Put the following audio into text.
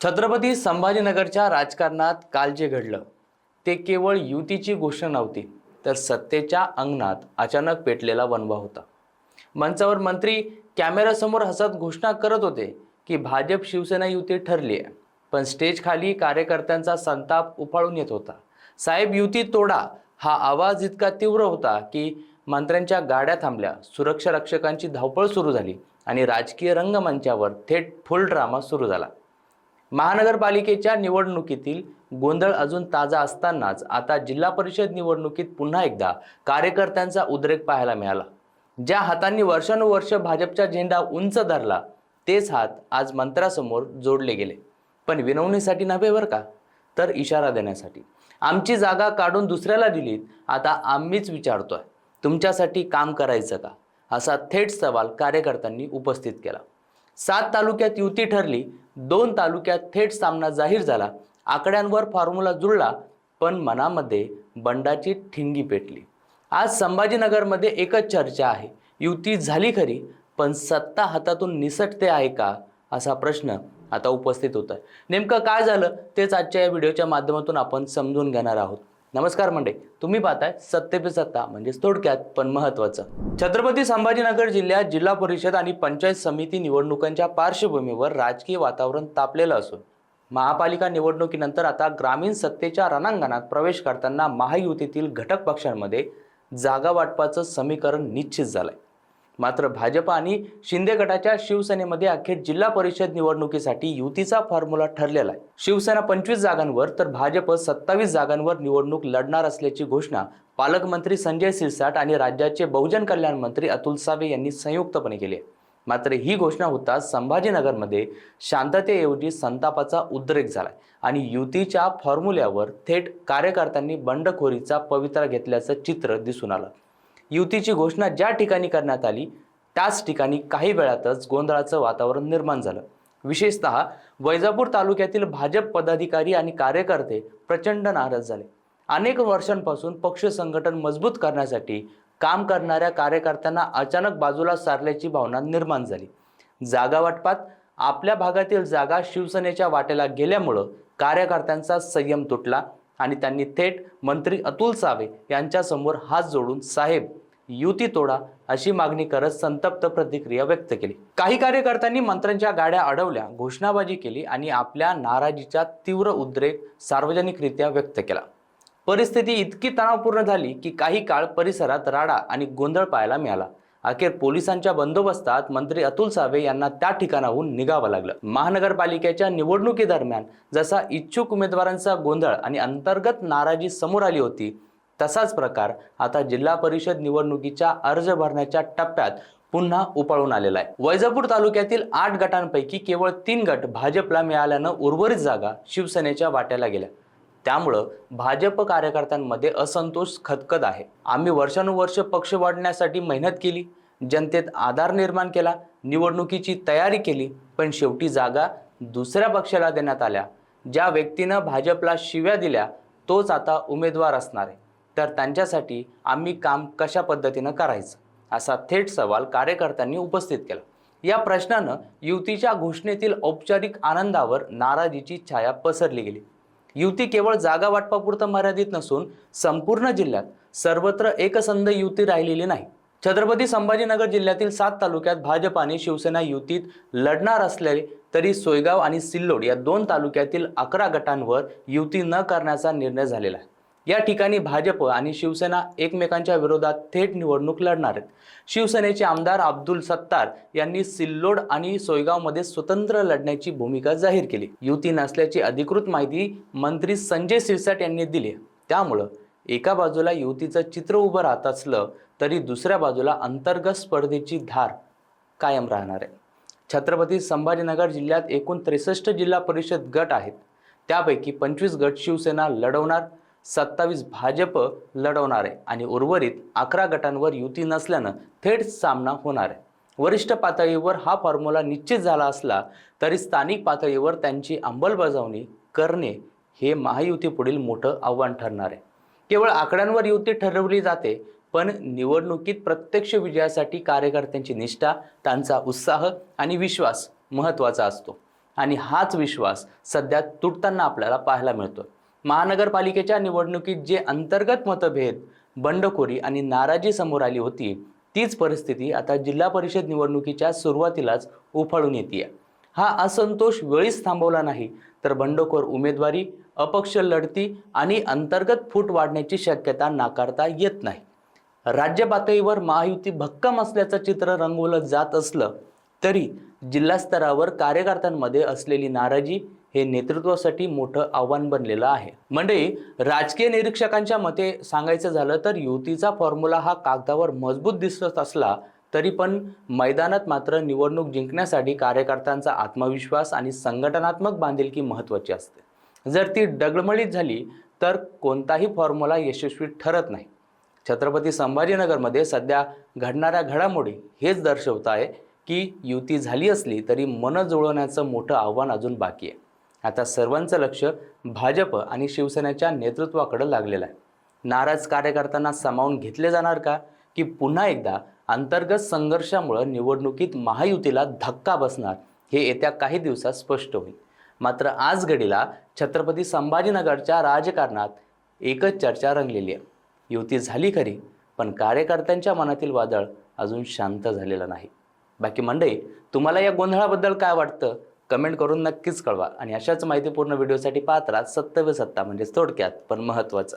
छत्रपती संभाजीनगरच्या राजकारणात काल जे घडलं ते केवळ युतीची घोषणा नव्हती तर सत्तेच्या अंगणात अचानक पेटलेला वनवा होता. मंचावर मंत्री कॅमेऱ्यासमोर हसत घोषणा करत होते की भाजप शिवसेना युती ठरली आहे पण स्टेजखाली कार्यकर्त्यांचा संताप उफाळून येत होता. साहेब युती तोडा हा आवाज इतका तीव्र होता की मंत्र्यांच्या गाड्या थांबल्या सुरक्षा रक्षकांची धावपळ सुरू झाली आणि राजकीय रंगमंचावर थेट फुल ड्रामा सुरू झाला. महानगरपालिकेच्या निवडणुकीतील गोंधळ अजून ताजा असतानाच आता जिल्हा परिषद निवडणुकीत पुन्हा एकदा कार्यकर्त्यांचा उद्रेक पाहायला मिळाला. ज्या हातांनी वर्षानुवर्ष भाजपचा झेंडा उंच धरला तेच हात आज मंत्रासमोर जोडले गेले. पण विनवणीसाठी नव्हे बरं का? तर इशारा देण्यासाठी. आमची जागा काढून दुसऱ्याला दिलीत आता आम्हीच विचारतोय तुमच्यासाठी काम करायचं का? असा थेट सवाल कार्यकर्त्यांनी उपस्थित केला. सात तालुक्यात युती ठरली दोन तालुक्यात थेट सामना जाहीर झाला. आकड्यांवर फॉर्म्युला जुळला पण मनामध्ये बंडाची ठिणगी पेटली. आज संभाजीनगरमध्ये एकच चर्चा आहे. युती झाली खरी पण सत्ता हातातून निसटते आहे का? असा प्रश्न आता उपस्थित होत आहे नेमकं काय झालं तेच आजच्या या व्हिडिओच्या माध्यमातून आपण समजून घेणार आहोत. नमस्कार मंडळी तुम्ही पाहताय सत्ते पे सत्ता म्हणजेच थोडक्यात पण महत्वाचं छत्रपती संभाजीनगर जिल्ह्यात जिल्हा परिषद आणि पंचायत समिती निवडणुकांच्या पार्श्वभूमीवर राजकीय वातावरण तापलेलं असून महापालिका निवडणुकीनंतर आता ग्रामीण सत्तेच्या रणांगणात प्रवेश करताना महायुतीतील घटक पक्षांमध्ये जागा वाटपाचं समीकरण निश्चित झालंय. मात्र भाजप आणि शिंदे गटाच्या शिवसेनेमध्ये अखेर जिल्हा परिषद निवडणुकीसाठी युतीचा फॉर्म्युला ठरलेला आहे. शिवसेना पंचवीस जागांवर तर भाजप सत्तावीस जागांवर निवडणूक लढणार असल्याची घोषणा पालकमंत्री संजय सिरसाट आणि राज्याचे बहुजन कल्याण मंत्री अतुल सावे यांनी संयुक्तपणे केली आहे. मात्र ही घोषणा होताच संभाजीनगरमध्ये शांततेऐवजी संतापाचा उद्रेक झाला आणि युतीच्या फॉर्म्युल्यावर थेट कार्यकर्त्यांनी बंडखोरीचा पवित्रा घेतल्याचं चित्र दिसून आलं. युतीची घोषणा ज्या ठिकाणी करण्यात आली त्याच ठिकाणी काही वेळातच गोंधळाचं वातावरण निर्माण झालं. विशेषतः वैजापूर तालुक्यातील भाजप पदाधिकारी आणि कार्यकर्ते प्रचंड नाराज झाले. अनेक वर्षांपासून पक्ष संघटन मजबूत करण्यासाठी काम करणाऱ्या कार्यकर्त्यांना अचानक बाजूला सारल्याची भावना निर्माण झाली. जागा वाटपात आपल्या भागातील जागा शिवसेनेच्या वाटेला गेल्यामुळं कार्यकर्त्यांचा संयम तुटला. आणि त्यांनी थेट मंत्री अतुल सावे यांच्यासमोर हात जोडून साहेब युती तोडा अशी मागणी करत संतप्त प्रतिक्रिया व्यक्त केली. काही कार्यकर्त्यांनी मंत्र्यांच्या गाड्या अडवल्या घोषणाबाजी केली आणि आपल्या नाराजीचा तीव्र उद्रेक सार्वजनिकरित्या व्यक्त केला. परिस्थिती इतकी तणावपूर्ण झाली की काही काळ परिसरात राडा आणि गोंधळ पाहायला मिळाला. अखेर पोलिसांच्या बंदोबस्तात मंत्री अतुल सावे यांना त्या ठिकाणाहून निघावं लागलं. महानगरपालिकेच्या निवडणुकीदरम्यान जसा इच्छुक उमेदवारांचा गोंधळ आणि अंतर्गत नाराजी समोर आली होती तसाच प्रकार आता जिल्हा परिषद निवडणुकीच्या अर्ज भरण्याच्या टप्प्यात पुन्हा उपाळून आलेला आहे. वैजापूर तालुक्यातील आठ गटांपैकी केवळ तीन गट भाजपला मिळाल्यानं उर्वरित जागा शिवसेनेच्या वाट्याला गेल्या. त्यामुळं भाजप कार्यकर्त्यांमध्ये असंतोष खदखद आहे. आम्ही वर्षानुवर्ष पक्ष वाढण्यासाठी मेहनत केली जनतेत आधार निर्माण केला निवडणुकीची तयारी केली पण शेवटी जागा दुसऱ्या पक्षाला देण्यात आल्या. ज्या व्यक्तीनं भाजपला शिव्या दिल्या तोच आता उमेदवार असणार आहे. तर त्यांच्यासाठी आम्ही काम कशा पद्धतीनं करायचं? असा थेट सवाल कार्यकर्त्यांनी उपस्थित केला. या प्रश्नानं युतीच्या घोषणेतील औपचारिक आनंदावर नाराजीची छाया पसरली गेली. युती केवळ जागा वाटपापुरतं मर्यादित नसून संपूर्ण जिल्ह्यात सर्वत्र एकसंध युती राहिलेली नाही. छत्रपती संभाजीनगर जिल्ह्यातील सात तालुक्यात भाजप आणि शिवसेना युतीत लढणार असले तरी सोयगाव आणि सिल्लोड या दोन तालुक्यातील अकरा गटांवर युती न करण्याचा निर्णय झालेला आहे. या ठिकाणी भाजप आणि शिवसेना एकमेकांच्या विरोधात थेट निवडणूक लढणार आहेत. शिवसेनेचे आमदार अब्दुल सत्तार यांनी सिल्लोड आणि सोयगावमध्ये स्वतंत्र लढण्याची भूमिका जाहीर केली. युती नसल्याची अधिकृत माहिती मंत्री संजय सिरसाट यांनी दिली त्यामुळं एका बाजूला युतीचं चित्र उभं राहत असलं तरी दुसऱ्या बाजूला अंतर्गत स्पर्धेची धार कायम राहणार आहे. छत्रपती संभाजीनगर जिल्ह्यात एकूण त्रेसष्ट जिल्हा परिषद गट आहेत. त्यापैकी पंचवीस गट शिवसेना लढवणार सत्तावीस भाजप लढवणार आहे आणि उर्वरित अकरा गटांवर युती नसल्यानं थेट सामना होणार आहे. वरिष्ठ पातळीवर हा फॉर्म्युला निश्चित झाला असला तरी स्थानिक पातळीवर त्यांची अंमलबजावणी करणे हे महायुतीपुढील मोठं आव्हान ठरणार आहे. केवळ आकड्यांवर युती ठरवली जाते पण निवडणुकीत प्रत्यक्ष विजयासाठी कार्यकर्त्यांची निष्ठा त्यांचा उत्साह आणि विश्वास महत्त्वाचा असतो. आणि हाच विश्वास सध्या तुटताना आपल्याला पाहायला मिळतो महानगरपालिकेच्या निवडणुकीत जे अंतर्गत मतभेद बंडखोरी आणि नाराजी समोर आली होती तीच परिस्थिती आता जिल्हा परिषद निवडणुकीच्या सुरुवातीलाच उफाळून येते हा असंतोष वेळीच थांबवला नाही तर बंडखोर उमेदवारी अपक्ष लढती आणि अंतर्गत फूट वाढण्याची शक्यता नाकारता येत नाही. राज्य पातळीवर महायुती भक्कम असल्याचं चित्र रंगवलं जात असलं तरी जिल्हा स्तरावर कार्यकर्त्यांमध्ये असलेली नाराजी हे नेतृत्वासाठी मोठं आव्हान बनलेलं आहे. मंडळी राजकीय निरीक्षकांच्या मते सांगायचं झालं तर युतीचा फॉर्म्युला हा कागदावर मजबूत दिसत असला तरी पण मैदानात मात्र निवडणूक जिंकण्यासाठी कार्यकर्त्यांचा आत्मविश्वास आणि संघटनात्मक बांधिलकी महत्त्वाची असते. जर ती डगमळीत झाली तर कोणताही फॉर्म्युला यशस्वी ठरत नाही. छत्रपती संभाजीनगरमध्ये सध्या घडणाऱ्या घडामोडी हेच दर्शवत आहे की युती झाली असली तरी मन जुळवण्याचं मोठं आव्हान अजून बाकी आहे. आता सर्वांचं लक्ष भाजप आणि शिवसेनेच्या नेतृत्वाकडे लागलेलं आहे. नाराज कार्यकर्त्यांना सामावून घेतले जाणार का? की पुन्हा एकदा अंतर्गत संघर्षामुळं निवडणुकीत महायुतीला धक्का बसणार हे येत्या काही दिवसात स्पष्ट होईल. मात्र आज घडीला छत्रपती संभाजीनगरच्या राजकारणात एकच चर्चा रंगलेली आहे. युती झाली खरी पण कार्यकर्त्यांच्या मनातील वादळ अजून शांत झालेलं नाही. बाकी मंडळी तुम्हाला या गोंधळाबद्दल काय वाटतं? कमेंट करून नक्कीच कळवा आणि अशाच माहितीपूर्ण व्हिडिओसाठी पाहत राहा सत्तव्य सत्ता म्हणजे थोडक्यात पण महत्त्वाचं.